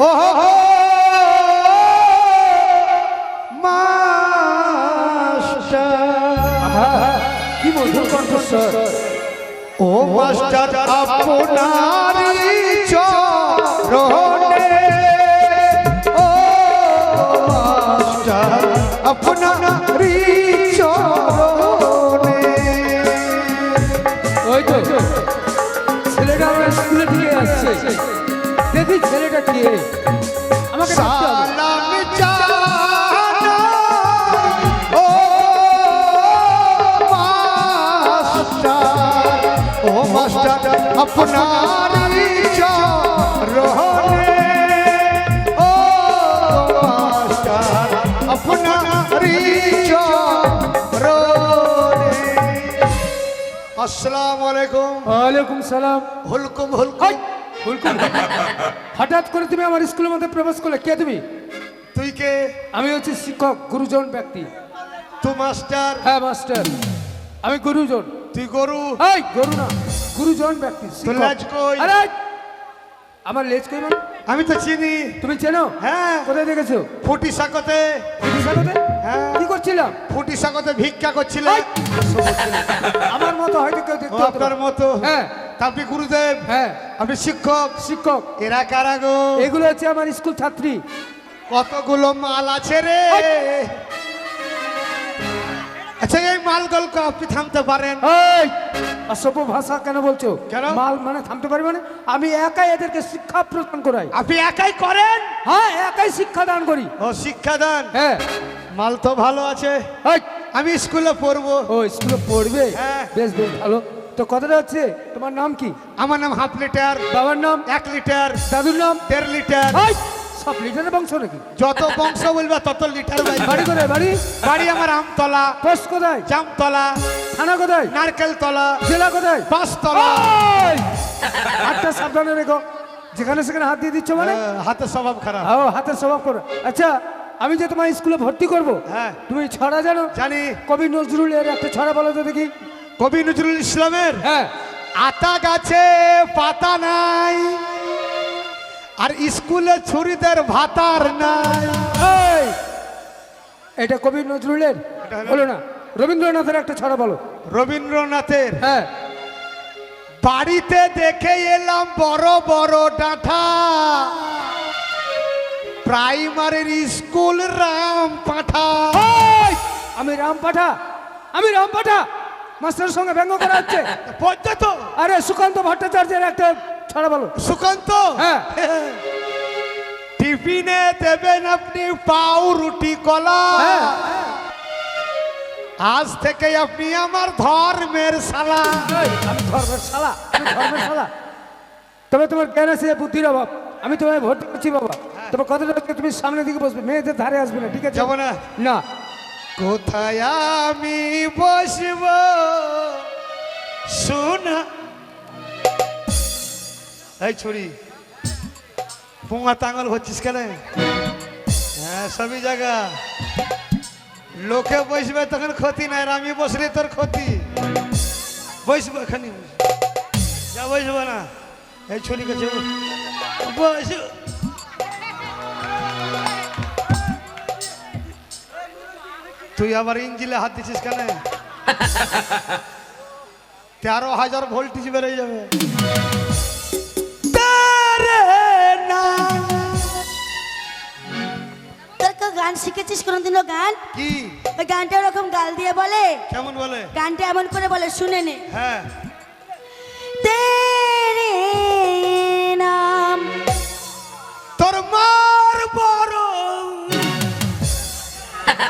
ও হো হো মাস্টার। কি মধুর কণ্ঠস্বর ও মাস্টার আপনারি চরণে। ও মাস্টার আপনারি আপনারি চরণে। ও মাস্টার আপনারি চরণে। আসসালামু আলাইকুম। ওয়ালাইকুম সালাম। হুলকুম হাই! হুলকুম হুলকুম। হঠাৎ করে তুমি আমার স্কুলের মধ্যে প্রবেশ করলে কে তুমি? তুই কে? আমি হচ্ছে শিক্ষক গুরুজন ব্যক্তি। তুই মাস্টার। হ্যাঁ মাস্টার। আমি গুরুজন। তুই গরু। এই গরু না। গুরুজন ব্যক্তি লেজ কই? আরে আমার লেজ কই মানে? আমি তো চিনি। তুমি চেনো? হ্যাঁ। কোথায় দেখেছ? ফুটি সাকতে ফুটি সাগতে? হ্যাঁ। কি করছিলাম? ফুটি সাকতে ভিক্ষা করছিল আমার মতো হয়তো কেউ দেখতে আপনার। মতো। হ্যাঁ। আপনি গুরুদেব? হ্যাঁ। আপনি শিক্ষক? শিক্ষক। এরা কারা গো? এগুলো হচ্ছে আমার স্কুল ছাত্রী। কতগুলো মাল আছে রে? আচ্ছা এই মাল মালগুলোকে আপনি থামতে পারেন। এই অসভ্য ভাষা কেন বলছো? কেন? মাল মানে থামতে পারি মানে? আমি একাই এদেরকে শিক্ষা প্রদান করাই। আপনি একাই করেন? হ্যাঁ একাই শিক্ষা দান করি। ও শিক্ষাদান হ্যাঁ। মাল তো ভালো আছে। আমি স্কুলে পড়ব। ও স্কুলে পড়বে? হ্যাঁ। বেশ বেশ ভালো। তো কথাটা হচ্ছে তোমার নাম কি? আমার নাম হাফ লিটার। বাবার নাম? এক লিটার। দাদুর নাম? দেড় লিটার। সব লিটারের বংশ নাকি? যত বংশ বলবে তত লিটার বাড়ি। বাড়ি কোথায় বাড়ি? বাড়ি আমার আমতলা। পোস্ট কোথায়? জামতলা। থানা কোথায়? নারকেল তলা। জেলা কোথায়? এই! হাতটা সাবধানে রেখো। যেখানে সেখানে হাত দিয়ে দিচ্ছ মানে? হ্যাঁ, হাতের স্বভাব খারাপ। ও হাতের স্বভাব করো। আচ্ছা আমি যে তোমার স্কুলে ভর্তি করব হ্যাঁ। তুমি ছড়া জানো? জানি। কবি নজরুল এর একটা ছড়া বলো তো দেখি। কবি নজরুল ইসলামের? হ্যাঁ। আতা গাছে পাতা নাই। আর স্কুলে ছুরিদের ভাতার নাই! এটা কবি নজরুলের? বলো না রবীন্দ্রনাথের একটা ছড়া বলো। রবীন্দ্রনাথের। হ্যাঁ। বাড়িতে দেখে এলাম বড় বড় ডাঁঠা প্রাইমারির স্কুল রাম পাঠা! আমি রাম পাঠা আমি রাম পাঠা মাস্টারের সঙ্গে ব্যঙ্গ করা হচ্ছে। আরে সুকান্ত ভট্টাচার্যের একটা ছড়া বলো। সুকান্ত। হ্যাঁ। টিফিনে দেবেন আপনি পাউ রুটি কলা। হ্যাঁ। আজ থেকে আপনি আমার ধর্মের শালা। আমি ধর্মের শালা ধর্মের শালা। তবে তোমার জ্ঞান আছে বুদ্ধির অভাব। আমি তোমায় ভর্তি করছি বাবা। তবে কথাটা তুমি সামনের দিকে বসবে মেয়েদের ধারে আসবে না ঠিক আছে? যাব না। না। কোথায় আমি বসব? শোনা এই ছড়ি পোঙা তাঙ্গল হচ্ছিস কেন? হ্যাঁ সবই জায়গা। লোকে বসবে তখন ক্ষতি নাই, আর আমি বসলে তোর ক্ষতি। বসবো এখানে। যা বসবো না। এই ছড়ি কাছে বস তুই আবার ইঞ্জিলে হাত দিছিস কেন? তেরো হাজার ভোল্টেজ বেড়ে যাবে। গান শিখেছিস কোনোদিনও গান? কি? ওই গানটা ওরকম গাল দিয়ে বলে। কেমন বলে? গানটা এমন করে বলে শুনে নে। হ্যাঁ। তেরে নাম। তোর মার বড়।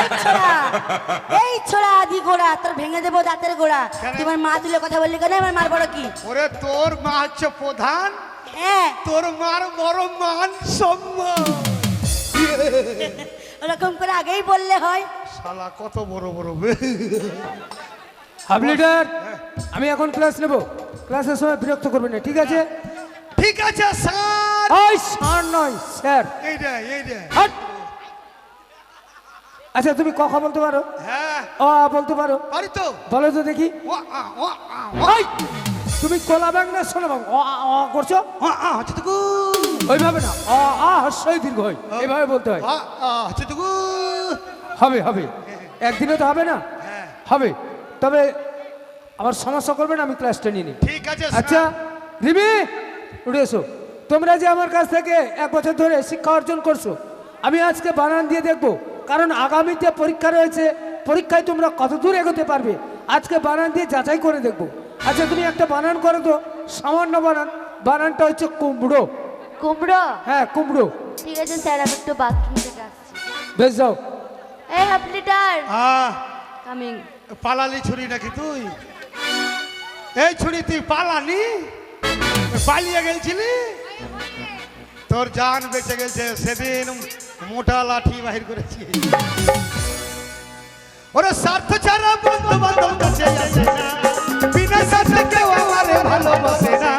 এই ছোড়া এই ছোড়া আদি গোড়া তোর ভেঙে দেবো দাঁতের গোড়া? তুই মা তুলে কথা বললি কেন? আমার মার বড় কি? ওরে তোর মা হচ্ছে প্রধান। হ্যাঁ। তোর মার বড় মান সম্মান। ওরকম করে আগেই বললে হয়। শালা কত বড় বড় হাফ লিটার? আমি এখন ক্লাস নেব। ক্লাসের সময় বিরক্ত করবে না ঠিক আছে? ঠিক আছে স্যার। ওই স্যার নয় স্যার। এইটা এইটা হাট! আচ্ছা তুমি কখন বলতে পারো? হ্যাঁ। আ বলতে পারো? পারি তো। বলো তো দেখি। ও আ, ও আ, ও! তুমি কলা ব্যাং না শোনো ব্যাং অ আ, অ করছ? আ, আ। ওইভাবে না। অ আ হস্যই দীর্ঘ হয়। এভাবে বলতে হয়। আ, আ, হচ্ছে হবে হবে। একদিনে তো হবে না? হ্যাঁ। হবে। তবে আমার সমস্যা করবে না আমি ক্লাসটা নিয়ে নিই। ঠিক আছে আচ্ছা রিমি উঠে এসো। তোমরা যে আমার কাছ থেকে এক বছর ধরে শিক্ষা অর্জন করছ আমি আজকে বানান দিয়ে দেখব। কারণ আগামী যে পরীক্ষা রয়েছে পরীক্ষায় তোমরা কত দূর এগোতে পারবে? আজকে বানান দিয়ে যাচাই করে দেখব। আচ্ছা তুমি একটা বানান করো তো সামান্য বানান। বানানটা হচ্ছে কুমড়ো। কুমড়ো? হ্যাঁ কুমড়ো। ঠিক আছে স্যার আমি একটু বাথরুম থেকে আসছি। বেশ যাও। এই হাফ লিটার আহ, কামিং পালালি ছুরি নাকি তুই? এই ছুরি তুই পালানি পালিয়ে গেছিলি তোর জান বেঁচে গেছে সেদিন মোটা লাঠি বাহির করেছি। ওরে স্বার্থ ছাড়া বন্ধু বান্ধব কাছে আসে না। স্বার্থে কেউ আমারে ভালোবাসে না।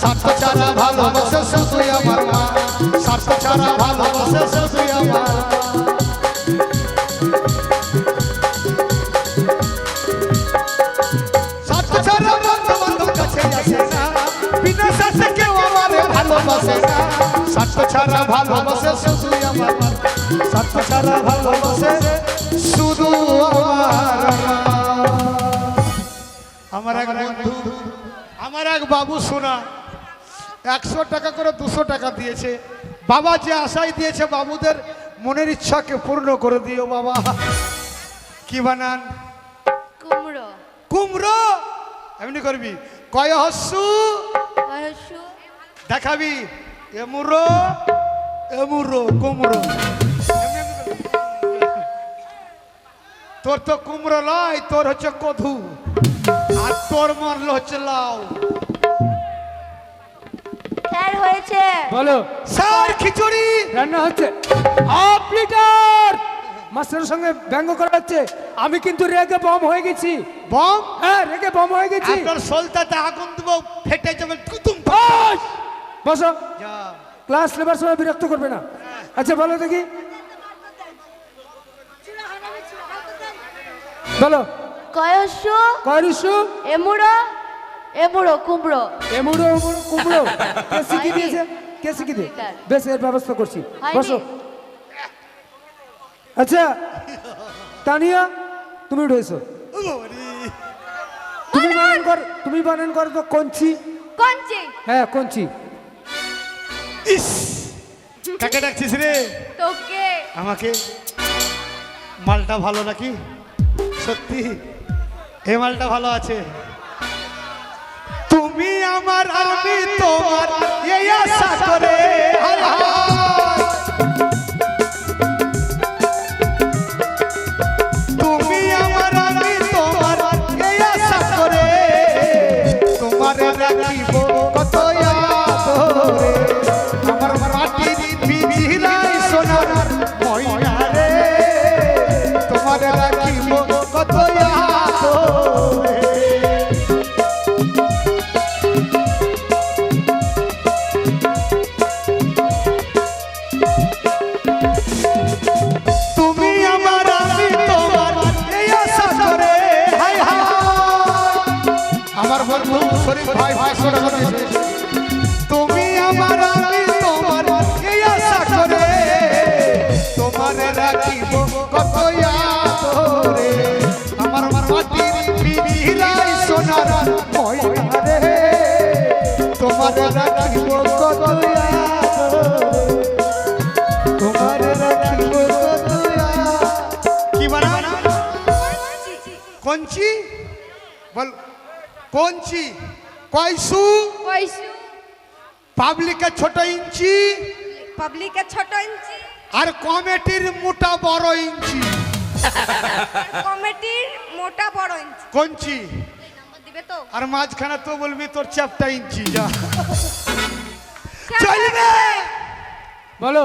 স্বার্থ ছাড়া ভালোবাসে শুধু আমার মা। স্বার্থ ছাড়া ভালোবাসে শুধু আমার স্বার্থ ছাড়া বন্ধু বান্ধব কাছে আসে না। বিনা স্বার্থে কেউ আমারে ভালোবাসে না। স্বার্থ ছাড়া ভালোবাসে শুধু আমার মা। স্বার্থ ছাড়া ভালোবাসে শুধু আমার মা। আমার এক বন্ধু আমার এক বাবু শোনা একশো টাকা করে দুশো টাকা দিয়েছে। বাবা যে আশাই দিয়েছে বাবুদের মনের ইচ্ছাকে পূর্ণ করে দিও বাবা। কি বানান? কুমড়ো। কুমড়ো? এমনি করবি। কয় হস্যু? দেখাবি। এমুরো এমুরো কুমড়ো। তোর তো কুমড়ো লয় তোর হচ্ছে কধু। আর তোর মরল হচ্ছে লাউ স্যার হয়েছে। বলো। স্যার খিচুড়ি। রান্না হচ্ছে। Half litre. মাস্টারের সঙ্গে ব্যঙ্গ করা হচ্ছে। আমি কিন্তু রেগে বম হয়ে গেছি। বম? হ্যাঁ রেগে বম হয়ে গেছি। আপনার সলতাতে আগুন দেবো ফেটে যাবে কুতুম বস! ক্লাস নেবার সময় বিরক্ত করবে না। আচ্ছা বলো দেখি। বলো। কয়সু? কয়রিসু এমুড়ো? এমুড়ো কুমড়ো। এমুড়ো এমুড়ো কুমড়ো। কে শিখিয়ে দিয়েছে? কে শিখিয়ে দিয়ে? বেশ এর ব্যবস্থা করছি। বসো। আচ্ছা তানিয়া তুমি উঠেছো। তুমি বানান কর তুমি বানান করো তো কঞ্চি। কঞ্চি? হ্যাঁ কঞ্চি। ইস! কাকে ডাকছিস রে? তোকে। আমাকে? মালটা ভালো নাকি? সত্যি? এই মালটা ভালো আছে তুমি আমার আমি তোমার এই আশা করে হায়। ভাই তুমি আমার আমি তোমার এই আশা করে। তোমার রাখিব কত আদরে। আমার মাটির বিধিরাই সোনার ময়না রে তোমার রাখিব কত তোমার রাখিব কত কি বানানা কঞ্চি? বল কঞ্চি? কয়সু? কয়সু? পাবলিকের ছোট ইঞ্চি। পাবলিকের ছোট ইঞ্চি। আর কমিটির মোটা বড় ইঞ্চি। কমিটির মোটা বড় ইঞ্চি। নাম্বার আর মাঝখানে তো বলবি তোর চ্যাপটা ইঞ্চি যা। চলবে! বলো।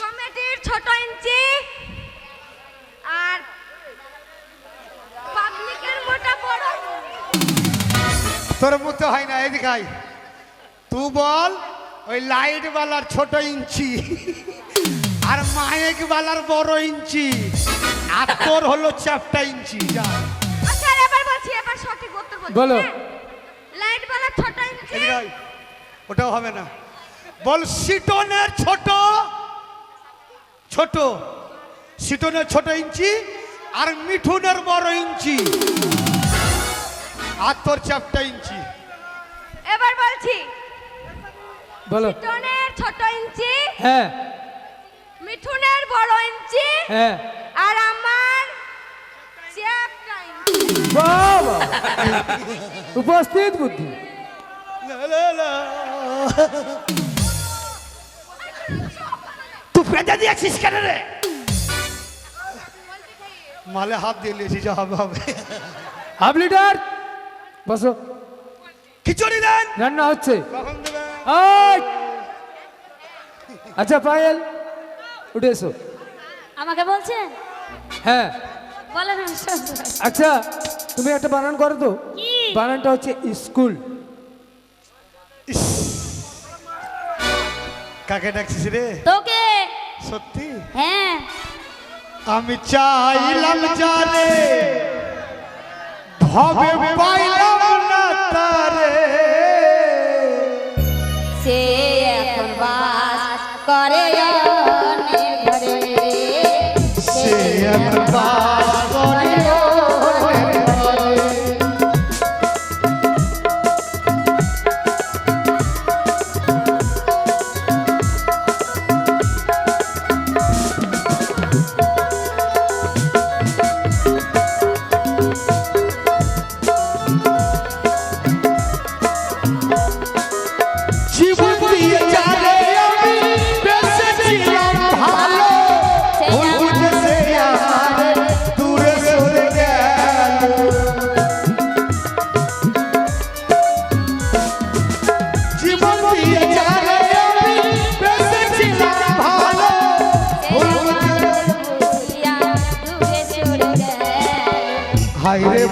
কমিটির ছোট ইঞ্চি। তোর মতো হয় না এদিকে আয়। তুই বল ওই লাইট বালার ছোট ইঞ্চি আর মায়েক বালার বড় ইঞ্চি আর তোর হলো চ্যাপটা ইঞ্চি যা। আচ্ছা এবার বলছি এবার সঠিক উত্তর বলছি বলো। লাইট বালা ছোট ইঞ্চি? ওটাও হবে না। বল সিটনের ছোট ছোট সিটনের ছোট ইঞ্চি আর মিঠুনের বড় ইঞ্চি। আর তোর চ্যাপটা ইঞ্চি। এবার বলছি বলো। টনের ছোট ইঞ্চি হ্যাঁ। মিঠুনের বড় ইঞ্চি হ্যাঁ। আর আমার চ্যাপটা ইঞ্চি। বাবা! উপস্থিত বুদ্ধি। লা, লা, লা। তুই পেঁচা দিয়েছিস কেন রে? মালে হাত দিয়ে নিয়েছি যা হবে হবে। Half litre. বসো। খিচুড়ি দেন। রান্না হচ্ছে! আচ্ছা পায়েল উঠে এসো। আমাকে বলছেন? হ্যাঁ। বলেন। আচ্ছা তুমি একটা বানান করো তো। বানানটা হচ্ছে স্কুল। ইস। কাকে ডাকছিস রে? তোকে। সত্যি? হ্যাঁ। আমি চাইলাম জানে। ভবে পাইলাম জীবন দিয়ে আমি। বেঁচেছিলাম ভালো। ভুল আমার দূরে সরে গেল। জীবন দিয়ে জানে আমি। বেঁচেছিলাম ভালো। ভুল গেছে হাইরে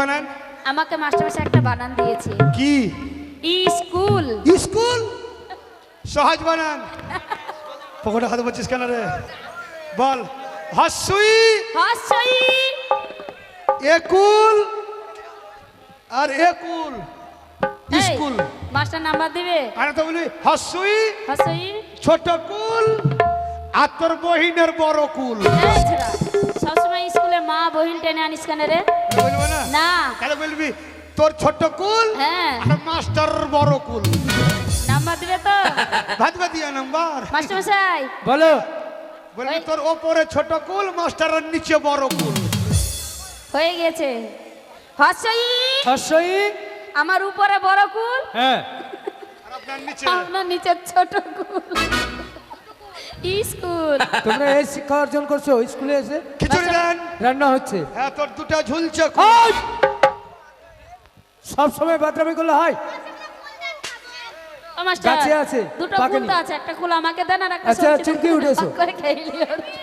বানান? আমাকে মাস্টারমশাই একটা বানান দিয়েছে। কি? স্কুল। স্কুল? সহজ বানান। পকেটে হাতে বলছিস কেন রে? বল। হাসুই হস্যই। একুল? আর একুল? স্কুল। মাস্টার নাম্বার দিবে? আরে তো বলি হাসুই হস্যই। ছোট কুল? আর তোর বহিনের বড় কুল। মা বহিন টেনে আনিস কেন রে? বলব না? না। তাহলে বলবি? তোর ছোট কুল হ্যাঁ। আর মাস্টার বড় কুল। নাম্বার দিবে তো। ভাত দিয়া নাম্বার। মাস্টারমশাই। বলো। বলবি তোর ওপরে ছোট কুল মাস্টারের নিচে বড় কুল। হয়ে গেছে। হস্যই হর্ষই। আমার উপরে বড় কুল। হ্যাঁ। আর আপনার নিচে আপনার নিচে ছোট কুল। স্কুল তোমরা এই শিক্ষা অর্জন করছ স্কুলে এসে খিচুড়ি দেন রান্না হচ্ছে হ্যাঁ তোর দুটো ঝুলছে! সব সময় বাদরামি করলে হয় আমার মাস্টার গাছে আছে, দুটো পাকেনি। আছে একটা কুল আমাকে দেন আর একটা আচ্ছা, চুমকি। উঠেছো। করে খেয়ে।